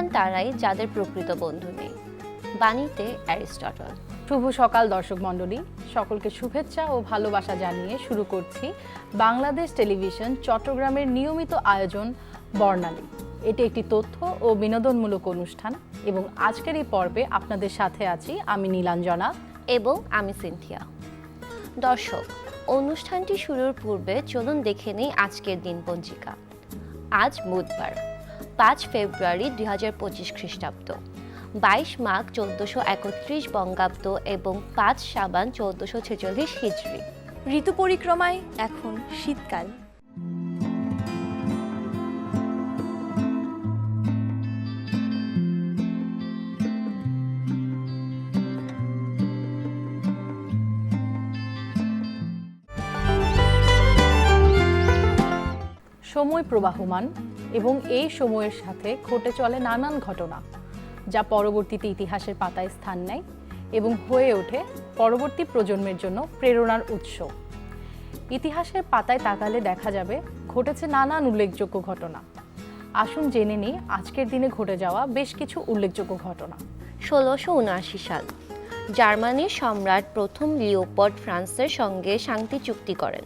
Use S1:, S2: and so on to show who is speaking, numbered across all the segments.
S1: সৌভাগ্যবান তারাই যাদের প্রকৃত বন্ধু নেই। বাণীতে অ্যারিস্টটল।
S2: শুভ সকাল দর্শক মণ্ডলী। সকলকে শুভেচ্ছা ও ভালোবাসা জানিয়ে শুরু করছি বাংলাদেশ টেলিভিশন চট্টগ্রামের নিয়মিত আয়োজন বর্ণালী। এটি একটি তথ্য ও বিনোদনমূলক অনুষ্ঠান এবং আজকের এই পর্বে আপনাদের সাথে আছি আমি নীলাঞ্জনা।
S1: এবং আমি সিনথিয়া। দর্শক অনুষ্ঠানটি শুরুর পূর্বে চলুন দেখে নেই আজকের দিন পঞ্জিকা আজ বুধবার। পাঁচ ফেব্রুয়ারি দুই হাজার পঁচিশ খ্রিস্টাব্দ। বাইশ মাঘ চোদ্দশো একত্রিশ বঙ্গাব্দ এবং পাঁচ সাবান চোদ্দশো ছেচল্লিশ হিজড়ি।
S3: ঋতু পরিক্রমায় এখন শীতকাল।
S2: প্রবাহমান এবং এই সময়ের সাথে ঘটে চলে নানান ঘটনা, যা পরবর্তীতে ইতিহাসের পাতায় স্থান নেয় এবং হয়ে ওঠে পরবর্তী প্রজন্মের জন্য প্রেরণার উৎস। ইতিহাসের পাতায় তাকালে দেখা যাবে ঘটেছে নানান উল্লেখযোগ্য ঘটনা। আসুন জেনে নিই আজকের দিনে ঘটে যাওয়া বেশ কিছু উল্লেখযোগ্য ঘটনা।
S1: ষোলোশো উনআশি সাল, জার্মানির সম্রাট প্রথম লিওপড ফ্রান্সের সঙ্গে শান্তি চুক্তি করেন।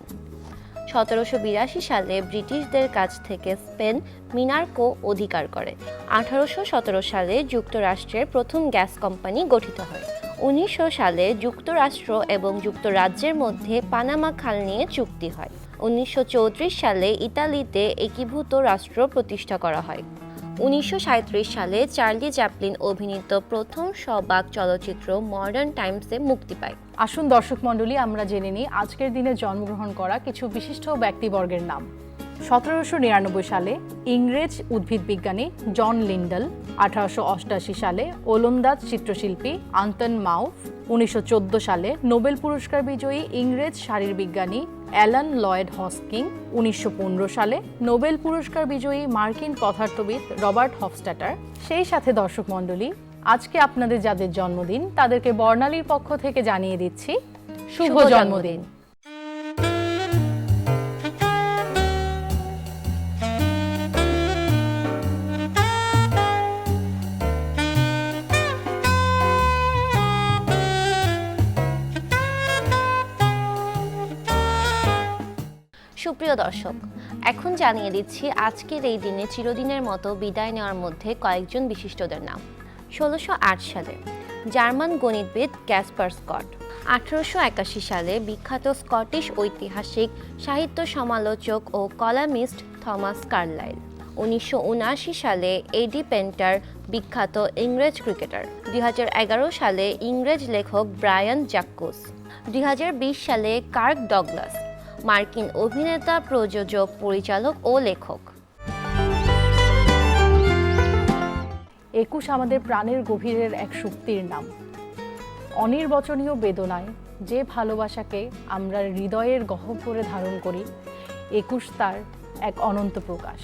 S1: সতেরোশো বিরাশি সালে ব্রিটিশদের কাছ থেকে স্পেন মিনার্কো অধিকার করে। আঠারোশো সতেরো সালে যুক্তরাষ্ট্রের প্রথম গ্যাস কোম্পানি গঠিত হয়। উনিশশো সালে যুক্তরাষ্ট্র এবং যুক্তরাজ্যের মধ্যে পানামা খাল নিয়ে চুক্তি হয়। উনিশশো চৌত্রিশ সালে ইতালিতে একীভূত রাষ্ট্র প্রতিষ্ঠা করা হয়। উনিশশো সাঁইত্রিশ সালে চার্লি চ্যাপলিন অভিনীত প্রথম সবাক চলচ্চিত্র মডার্ন টাইমসে মুক্তি পায়।
S2: আসুন দর্শক মণ্ডলী, আমরা জেনে নিই আজকের দিনে জন্মগ্রহণ করা কিছু বিশিষ্ট ব্যক্তিবর্গের নাম। সতেরোশো নিরানব্বই সালে ইংরেজ উদ্ভিদ বিজ্ঞানী জন লিন্ডল, আঠারোশো অষ্টাশি সালে ওলন্দাজ চিত্রশিল্পী আন্তন মাউফ, উনিশশো চোদ্দ সালে নোবেল পুরস্কার বিজয়ী ইংরেজ শারীরবিজ্ঞানী অ্যালান লয়েড হস্কিং উনিশশো পনেরো সালে নোবেল পুরস্কার বিজয়ী মার্কিন পদার্থবিদ রবার্ট হফস্টাটার। সেই সাথে দর্শক মণ্ডলী আজকে আপনাদের যাদের জন্মদিন তাদেরকে বর্ণালীর পক্ষ থেকে জানিয়ে দিচ্ছি শুভ জন্মদিন।
S1: সুপ্রিয় দর্শক, এখন জানিয়ে দিচ্ছি আজকের এই দিনে চিরদিনের মতো বিদায় নেওয়ার মধ্যে কয়েকজন বিশিষ্টদের নাম। ষোলোশো সালে জার্মান গণিতবিদ ক্যাসপার স্কট। আঠারোশো একাশি সালে বিখ্যাত স্কটিশ ঐতিহাসিক সাহিত্য সমালোচক ও কলামিস্ট থমাস কার্লাইল। উনিশশো উনআশি সালে এডি পেন্টার, বিখ্যাত ইংরেজ ক্রিকেটার। দুই হাজার এগারো সালে ইংরেজ লেখক ব্রায়ান জাক্কুস দুই সালে কার্ক ডগলাস। মার্কিন অভিনেতা প্রযোজক পরিচালক ও লেখক।
S2: একুশ আমাদের প্রাণের গভীরের এক শক্তির নাম। অনির্বচনীয় বেদনায় যে ভালোবাসাকে আমরা হৃদয়ের গহ্বরে ধারণ করি একুশ তার এক অনন্ত প্রকাশ।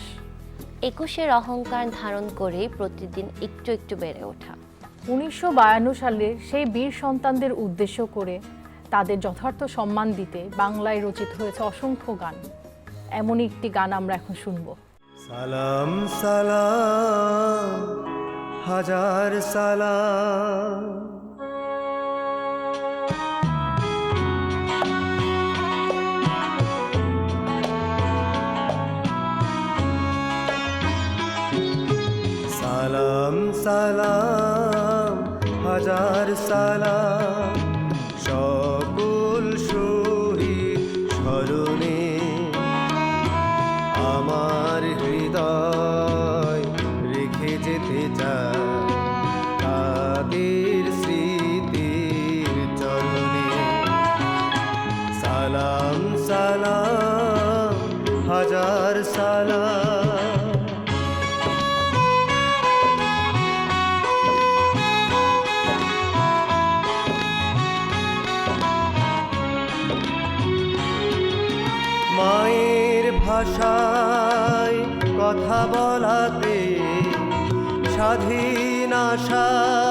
S1: একুশের অহংকার ধারণ করে প্রতিদিন একটু একটু বেড়ে ওঠা।
S2: উনিশশো সালের সেই বীর সন্তানদের উদ্দেশ্য করে তাদের যথার্থ সম্মান দিতে বাংলায় রচিত হয়েছে অসংখ্য গান। এমনই একটি গান আমরা এখন শুনব।
S4: সালাম সালাম, হাজার সালাম। সালাম সালাম, হাজার সালাম। বলাতে স্বাধীন আশায়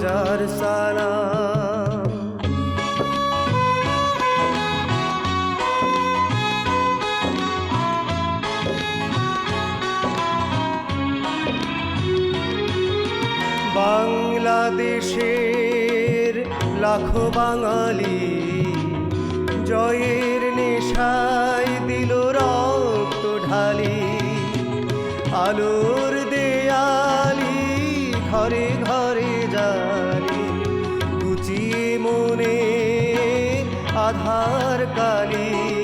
S4: হাজার সালাম। বাংলাদেশের লাখো বাঙালি জয়ের আধার কালি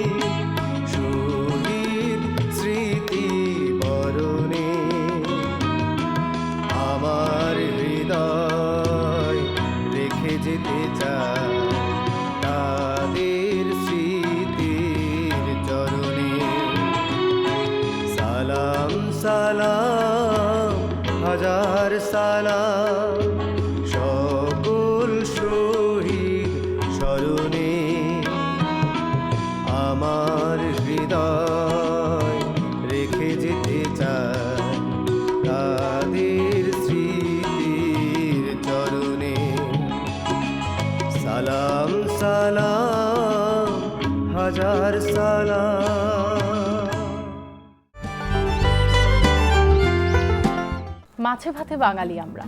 S2: মাছে ভাতে বাঙালি আমরা।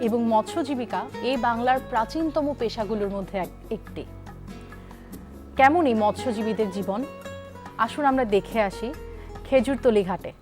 S2: এবং মৎস্য জীবিকা এই বাংলার প্রাচীনতম পেশাগুলোর মধ্যে এক- একটি। কেমন এই মৎস্যজীবীদের জীবন? আসুন আমরা দেখে আসি খেজুরতলি ঘাটে।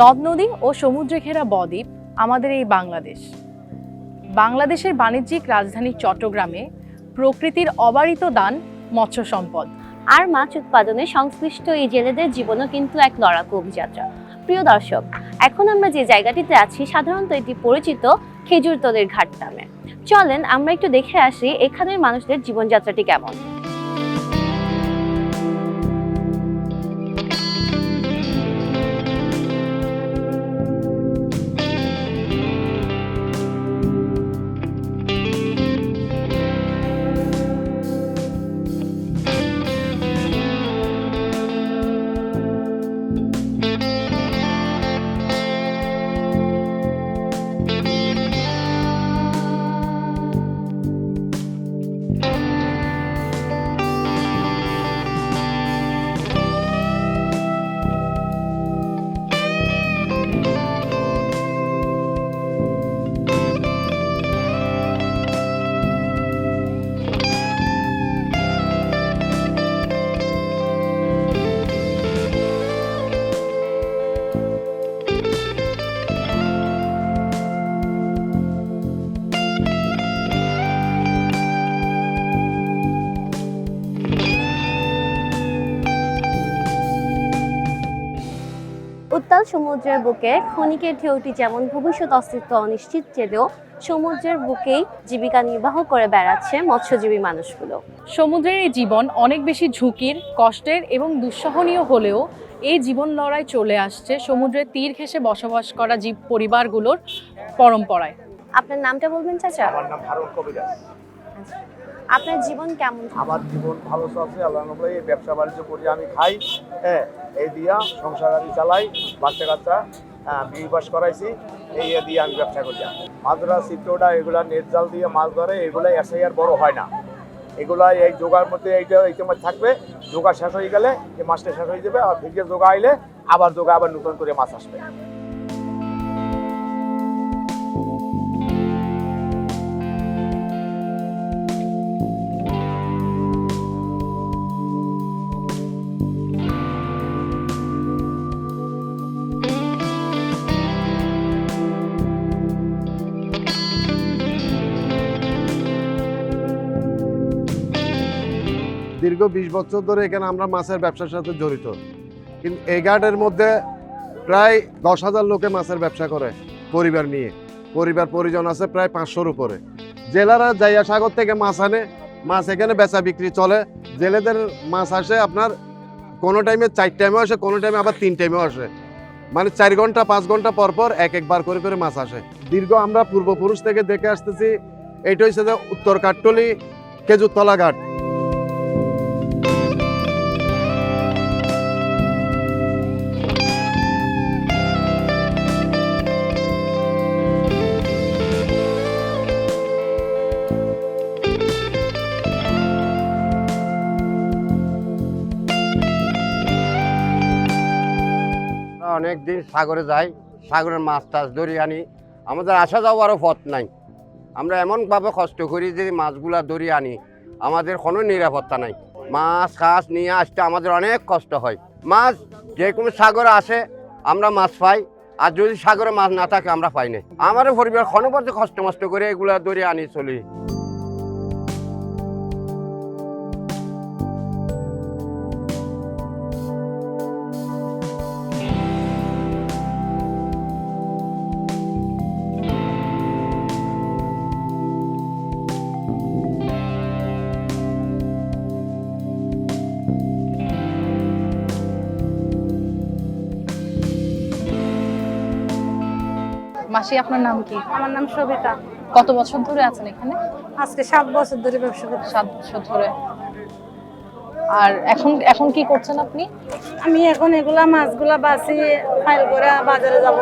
S2: নদ নদী ও সমুদ্রে ঘেরা বদ্বীপ আমাদের এই বাংলাদেশ। বাংলাদেশের বাণিজ্যিক রাজধানী চট্টগ্রামে প্রকৃতির অবারিত দান মৎস্য সম্পদ
S1: আর মাছ উৎপাদনে সংশ্লিষ্ট এই জেলেদের জীবনও কিন্তু এক লড়াকু অভিযাত্রা। প্রিয় দর্শক, এখন আমরা যে জায়গাটিতে আছি সাধারণত এটি পরিচিত খেজুরতলের ঘাট নামে। চলেন আমরা একটু দেখে আসি এখানের মানুষদের জীবনযাত্রাটি কেমন। সমুদ্রের বুকে ক্ষণিকের ঢেউটি যেমন ভবিষ্যৎ অস্তিত্ব অনিশ্চিত চেলেও সমুদ্রের বুকেই জীবিকা নির্বাহ করে বেড়াচ্ছে মৎস্যজীবী মানুষগুলো।
S2: সমুদ্রের এই জীবন অনেক বেশি ঝুঁকির কষ্টের এবং দুঃসহনীয় হলেও এই জীবন লড়াই চলে আসছে সমুদ্রের তীর ঘেঁষে বসবাস করা জীব পরিবারগুলোর পরম্পরায়।
S1: আপনার নামটা বলবেন চাচা?
S5: আমার নাম হারুন কবিরাজ।
S1: আপনার জীবন কেমন?
S5: আমার জীবন ভালো চলছে আল্লাহ এই ব্যবসা বাণিজ্য করি আমি খাই হ্যাঁ এই দিয়া সংসার আমি চালাই বাচ্চা কাচ্চা হ্যাঁ, বিয়ে পাস করাইছি এই দিয়ে আমি ব্যবসা করি। মাছরা চিত্রটা এগুলা নেট জাল দিয়ে মাছ ধরে এগুলো এসে আর বড় হয় না। এগুলা এই যোগার মধ্যে এইটা এই সময় থাকবে যোগা শেষ হয়ে গেলে এই মাছটা শেষ হয়ে যাবে আর ভিজে যোগা আইলে আবার যোগা আবার নতুন করে মাছ আসবে।
S6: দীর্ঘ বিশ বছর ধরে এখানে আমরা মাছের ব্যবসার সাথে জড়িত। কিন্তু এই ঘাটের মধ্যে প্রায় দশ হাজার লোকে মাছের ব্যবসা করে পরিবার নিয়ে। পরিবার পরিজন আছে প্রায় পাঁচশোর উপরে। জেলারা যাইয়া সাগর থেকে মাছ আনে, মাছ এখানে বেচা বিক্রি চলে। জেলেদের মাছ আসে আপনার কোনো টাইমে চার টাইমেও আসে, কোনো টাইমে আবার তিন টাইমেও আসে। মানে চার ঘণ্টা, পাঁচ ঘণ্টা পর পর এক একবার করে করে মাছ আসে। দীর্ঘ আমরা পূর্বপুরুষ থেকে দেখে আসতেছি, এইটা হচ্ছে যে উত্তর কাঠটলি খেজুরতলা ঘাট।
S7: অনেক দিন সাগরে যাই, সাগরের মাছ টাছ ধরি আনি। আমাদের আসা যাওয়ারও পথ নাই। আমরা এমনভাবে কষ্ট করি যে মাছগুলা ধরি আনি। আমাদের কোনো নিরাপত্তা নাই। মাছ কাছ নিয়ে আসতে আমাদের অনেক কষ্ট হয়। মাছ যে কোনো সাগরে আসে, আমরা মাছ পাই। আর যদি সাগরে মাছ না থাকে, আমরা পাই না আমাদের পরিবার ক্ষণপর্যন্ত কষ্ট মষ্ট করে এগুলা ধরে আনি চলি।
S2: মাসি আপনার নাম কি?
S8: আমার নাম সবিতা।
S2: কত বছর ধরে আছেন এখানে?
S8: আজকে সাত বছর ধরে ব্যবসা করছি
S2: সাত বছর ধরে। আর এখন এখন কি করছেন আপনি?
S8: আমি এখন এগুলা মাছগুলা বাসি ফাইল করে বাজারে যাব।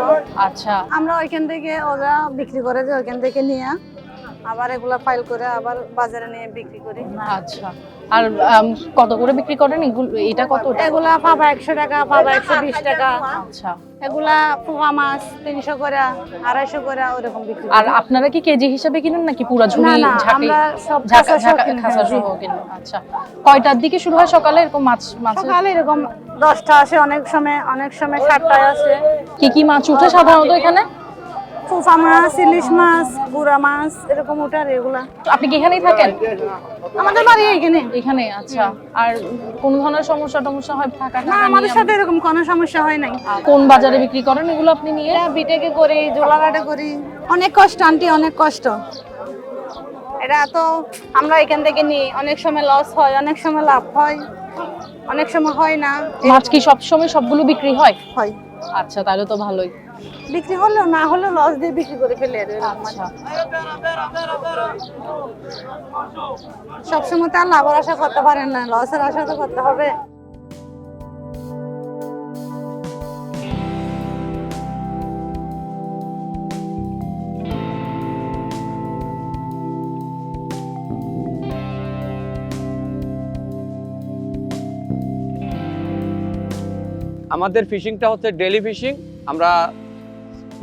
S2: আচ্ছা।
S8: আমরা ওইখান থেকে ওরা বিক্রি করে যে ওইখান থেকে নিয়ে আবার এগুলা ফাইল করে আবার বাজারে নিয়ে বিক্রি করি।
S2: আচ্ছা। আর কত করে বিক্রি করেন? এগুলো এটা কত?
S8: এগুলা পাবা একশো টাকা পাবা একশো বিশ টাকা।
S2: আচ্ছা।
S8: এগুলা পোয়া মাছ তিনশো করে আড়াইশো করে ওরকম বিক্রি
S2: আর আপনারা কি কেজি হিসাবে কিনেন নাকি পুরো ঝুড়ি
S8: না না আমরা সব
S2: ঝাঁকা ঝাঁকা খাসা সহ কিনেন। আচ্ছা। কয়টার দিকে শুরু হয় সকালে? এরকম মাছ মাছ
S8: সকালে এরকম দশটা আসে অনেক সময় অনেক সময় সাতটায় আসে।
S2: কি কি মাছ উঠে সাধারণত এখানে?
S8: ফুফা মাছ ইলিশ মাছ গুড়া মাছ এরকম ওটার এগুলা।
S2: আপনি কি এখানেই থাকেন?
S8: আমাদের বাড়ি এখানে।
S2: এখানে আচ্ছা। আর কোন ধরনের সমস্যা টমস্যা হয় থাকা
S8: না আমাদের সাথে এরকম কোনো সমস্যা হয় নাই।
S2: কোন বাজারে বিক্রি করেন এগুলো আপনি নিয়ে?
S8: এটা বিটেকে করি জোলাঘাটে করি। অনেক কষ্ট আন্টি অনেক কষ্ট। এটা তো আমরা এখান থেকে নিই অনেক সময় লস হয় অনেক সময় লাভ হয় অনেক সময় হয় না।
S2: মাছ কি সব সময় সবগুলো বিক্রি হয়?
S8: হয়।
S2: আচ্ছা তাহলে তো ভালোই।
S8: বিক্রি হলেও না হলেও লস দিয়ে বিক্রি করে ফেলে মানে।
S2: আচ্ছা
S8: সবসময় তো আর লাভের আশা করতে পারেন না লসের আশা তো করতে হবে
S9: আমাদের ফিশিংটা হচ্ছে ডেলি ফিশিং আমরা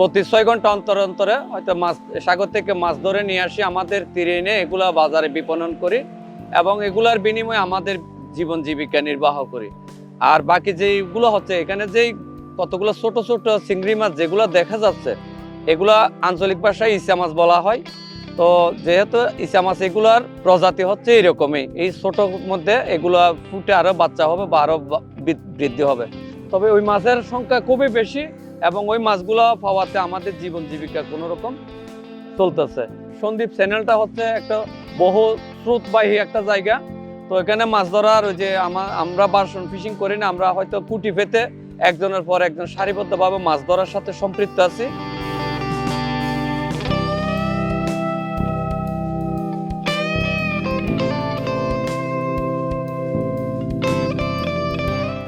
S9: প্রতি ছয় ঘণ্টা অন্তর অন্তরে হয়তো মাছ, সাগর থেকে মাছ ধরে নিয়ে আসি আমাদের তীরে এনে এগুলা বাজারে বিপণন করি এবং এগুলার বিনিময়ে আমাদের জীবন জীবিকা নির্বাহ করি। আর বাকি যেইগুলো হচ্ছে, এখানে যেই কতগুলো ছোট ছোট চিংড়ি মাছ যেগুলো দেখা যাচ্ছে, এগুলা আঞ্চলিক ভাষায় ইসা মাছ বলা হয়। তো যেহেতু ইসা মাছ এগুলার প্রজাতি হচ্ছে এরকমই, এই ছোট মধ্যে এগুলা ফুটে আরও বাচ্চা হবে বা আরও বা- বৃদ্ধি হবে। তবে ওই মাছের সংখ্যা খুবই বেশি এবং ওই মাছগুলো পাওয়াতে আমাদের জীবন জীবিকা কোনো রকম চলতেছে। সন্দীপ চ্যানেলটা হচ্ছে একটা বহু স্রোতবাহী একটা জায়গা। তো এখানে মাছ ধরার ওই যে আমার বাসন ফিশিং করি না, আমরা হয়তো কুটি ফেতে একজনের পর একজন সারিবদ্ধভাবে মাছ ধরার সাথে সম্পৃক্ত আছি।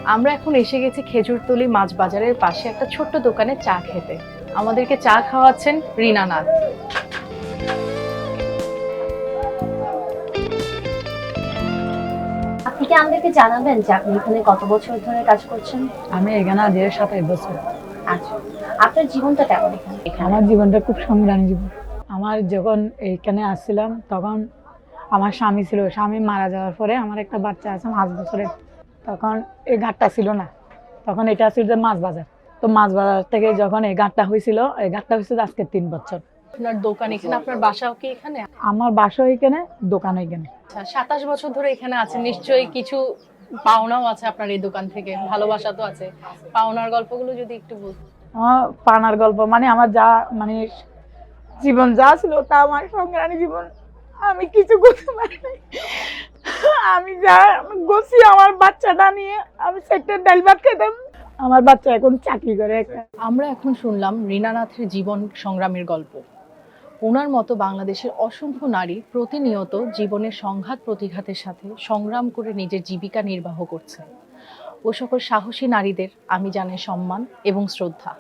S2: আমরা এখন এসে গেছি খেজুরতলি মাছ বাজারের পাশে একটা ছোট্ট দোকানে চা খেতে। আমাদেরকে চা খাওয়াচ্ছেন রিনা নাথ।
S10: আপনি কি আমাদেরকে জানাবেন যে আপনি এখানে কত বছর ধরে কাজ করছেন?
S11: আমি এখানে দেড় সাতাশ বছর।
S10: আচ্ছা। আপনার জীবনটা কেমন এখানে? এখানে
S11: আমার জীবনটা খুব সংগ্রামী জীবন। আমার যখন এইখানে আসছিলাম তখন আমার স্বামী ছিল। স্বামী মারা যাওয়ার পরে আমার একটা বাচ্চা আছে পাঁচ বছরের। তখন এই ঘাটটা ছিল না। তখন এটা ছিল যে মাছ বাজার। তো মাছ বাজার থেকে যখন এই ঘাটটা হয়েছিল এই ঘাটটা হয়েছিল আজকে তিন বছর।
S2: আপনার দোকান এখানে আপনার বাসাও কি এখানে?
S11: আমার এখানে
S2: আচ্ছা সাতাশ বছর ধরে এখানে আছেন নিশ্চয়ই কিছু পাওনাও আছে আপনার এই দোকান থেকে ভালোবাসা তো আছে। পাওনার গল্পগুলো যদি একটু বলতেন
S11: পানার গল্প মানে আমার যা মানে জীবন যা ছিল তা আমার সংগ্রামী জীবন আমি কিছু করতে পারি। আমি যা গছি আমার বাচ্চাটা নিয়ে, আমি সেক্টর ডাল ভাত খেতাম আমার বাচ্চা এখন চাকরি করে
S2: আমরা এখন শুনলাম রীনানাথের জীবন সংগ্রামের গল্প। ওনার মতো বাংলাদেশের অসংখ্য নারী প্রতিনিয়ত জীবনের সংঘাত প্রতিঘাতের সাথে সংগ্রাম করে নিজের জীবিকা নির্বাহ করছে। ও সকল সাহসী নারীদের আমি জানাই সম্মান এবং শ্রদ্ধা।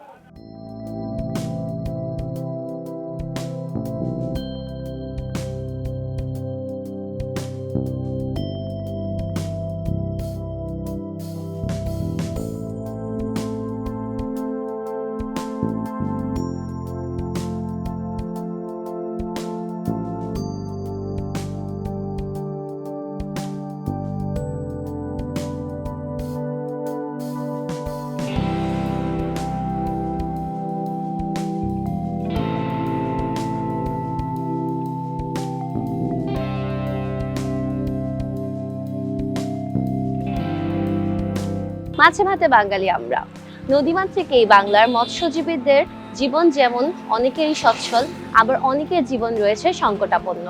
S10: মাছে ভাতে বাঙালি আমরা। নদীমাত এই বাংলার মৎস্যজীবীদের জীবন যেমন অনেকেরই সচ্ছল, আবার অনেকের জীবন রয়েছে সংকটাপন্ন।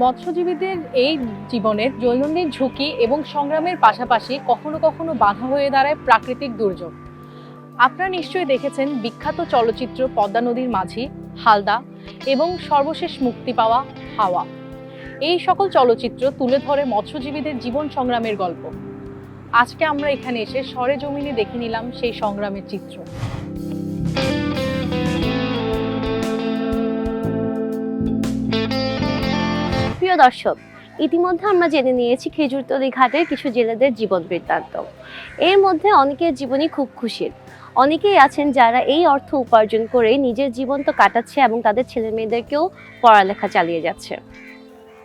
S2: মৎস্যজীবীদের এই জীবনের দৈনন্দিন ঝুঁকি এবং সংগ্রামের পাশাপাশি কখনো কখনো বাধা হয়ে দাঁড়ায় প্রাকৃতিক দুর্যোগ। আপনারা নিশ্চয়ই দেখেছেন বিখ্যাত চলচ্চিত্র পদ্মা নদীর মাঝি, হালদা, এবং সর্বশেষ মুক্তি পাওয়া হাওয়া। এই সকল চলচ্চিত্র তুলে ধরে মৎস্যজীবীদের জীবন সংগ্রামের গল্প। আজকে আমরা এখানে এসে সরেজমিনে দেখে নিলাম সেই সংগ্রামের চিত্র।
S10: প্রিয় দর্শক ইতিমধ্যে আমরা জেনে নিয়েছি খেজুরতলি ঘাটের কিছু জেলেদের জীবন বৃত্তান্ত। এর মধ্যে অনেকের জীবনই খুব খুশির। অনেকেই আছেন যারা এই অর্থ উপার্জন করে নিজের জীবন তো কাটাচ্ছে এবং তাদের ছেলে মেয়েদেরকেও পড়ালেখা চালিয়ে যাচ্ছে।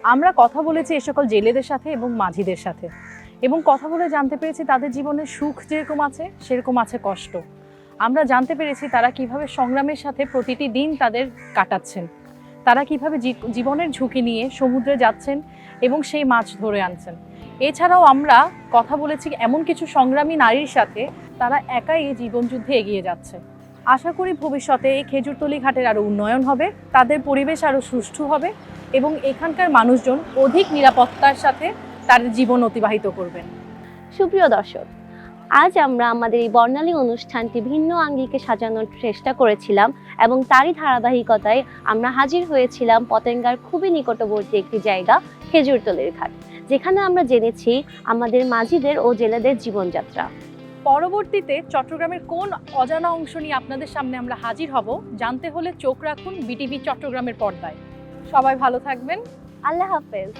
S2: আমরা কথা বলেছি এ সকল জেলেদের সাথে এবং মাঝিদের সাথে। এবং কথা বলে জানতে পেরেছি তাদের জীবনে সুখ যেরকম আছে, সেরকম আছে কষ্ট। আমরা জানতে পেরেছি তারা কীভাবে সংগ্রামের সাথে প্রতিটি দিন তাদের কাটাচ্ছেন। তারা কীভাবে জীবনের ঝুঁকি নিয়ে সমুদ্রে যাচ্ছেন এবং সেই মাছ ধরে আনছেন। এছাড়াও আমরা কথা বলেছি এমন কিছু সংগ্রামী নারীর সাথে তারা একাই এই জীবনযুদ্ধে এগিয়ে যাচ্ছে। আশা করি ভবিষ্যতে এই খেজুরতলি ঘাটের আরও উন্নয়ন হবে, তাদের পরিবেশ আরও সুষ্ঠু হবে এবং এখানকার মানুষজন অধিক নিরাপত্তার সাথে তাদের জীবন অতিবাহিত করবেন।
S10: সুপ্রিয় দর্শক আজ আমরা আমাদের এই বর্ণালী অনুষ্ঠানটি ভিন্ন আঙ্গিকে সাজানোর চেষ্টা করেছিলাম এবং তারই ধারাবাহিকতায় আমরা হাজির হয়েছিলাম পতেঙ্গার খুবই নিকটবর্তী একটি জায়গা খেজুরতলির ঘাট যেখানে আমরা জেনেছি আমাদের মাঝিদের ও জেলেদের জীবনযাত্রা।
S2: পরবর্তীতে চট্টগ্রামের কোন অজানা অংশ নিয়ে আপনাদের সামনে আমরা হাজির হব জানতে হলে চোখ রাখুন বিটিভি চট্টগ্রামের পর্দায়। সবাই ভালো থাকবেন।
S10: আল্লাহ হাফেজ।